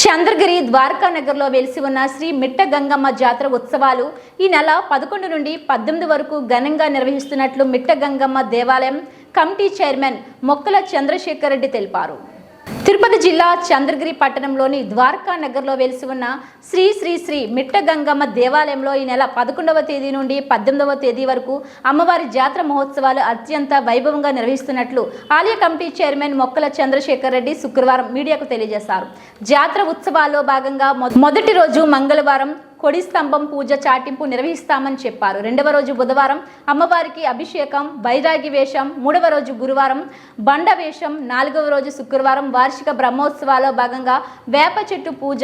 చంద్రగిరి ద్వారకా నగర్లో వెలిసి ఉన్న శ్రీ మిట్ట గంగమ్మ జాతర ఉత్సవాలు ఈ నెల పదకొండు నుండి పద్దెనిమిది వరకు ఘనంగా నిర్వహిస్తున్నట్లు మిట్ట గంగమ్మ దేవాలయం కమిటీ చైర్మన్ మొక్కల చంద్రశేఖర్ రెడ్డి తెలిపారు. తిరుపతి జిల్లా చంద్రగిరి పట్టణంలోని ద్వారకా నగర్లో వెలిసి ఉన్న శ్రీ శ్రీ శ్రీ మిట్టగంగమ్మ దేవాలయంలో ఈ నెల పదకొండవ తేదీ నుండి పద్దెనిమిదవ తేదీ వరకు అమ్మవారి జాతర మహోత్సవాలు అత్యంత వైభవంగా నిర్వహిస్తున్నట్లు ఆలయ కమిటీ చైర్మన్ మొక్కల చంద్రశేఖర్ రెడ్డి శుక్రవారం మీడియాకు తెలియజేశారు. జాతర ఉత్సవాల్లో భాగంగా మొ- మొదటి రోజు మంగళవారం కొడి స్తంభం పూజ చాటింపు నిర్వహిస్తామని చెప్పారు. రెండవ రోజు బుధవారం అమ్మవారికి అభిషేకం బైరాగి వేషం మూడవ రోజు గురువారం బండ వేషం నాలుగవ రోజు శుక్రవారం వార్షిక బ్రహ్మోత్సవాల్లో భాగంగా వేప చెట్టు పూజ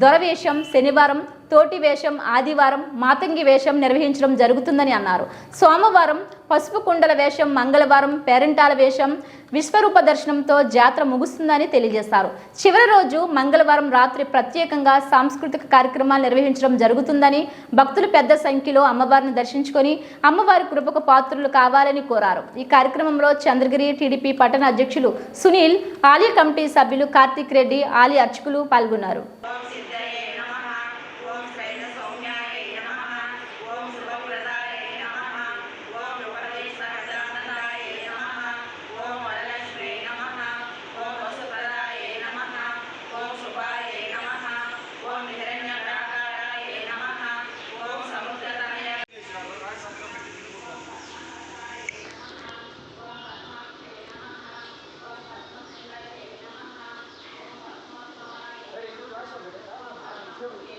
దొరవేషం శనివారం తోటి వేషం ఆదివారం మాతంగి వేషం నిర్వహించడం జరుగుతుందని అన్నారు. సోమవారం పసుపు కుండల వేషం మంగళవారం పేరెంటాల వేషం విశ్వరూప దర్శనంతో జాతర ముగుస్తుందని తెలియజేశారు. చివరి రోజు మంగళవారం రాత్రి ప్రత్యేకంగా సాంస్కృతిక కార్యక్రమాలు నిర్వహించడం జరుగుతుందని భక్తులు పెద్ద సంఖ్యలో అమ్మవారిని దర్శించుకొని అమ్మవారి కృపకు పాత్రులు కావాలని కోరారు. ఈ కార్యక్రమంలో చంద్రగిరి టీడీపీ పట్టణ అధ్యక్షులు సునీల్ ఆలయ కమిటీ సభ్యులు కార్తీక్ రెడ్డి ఆలయ అర్చకులు పాల్గొన్నారు. Ah!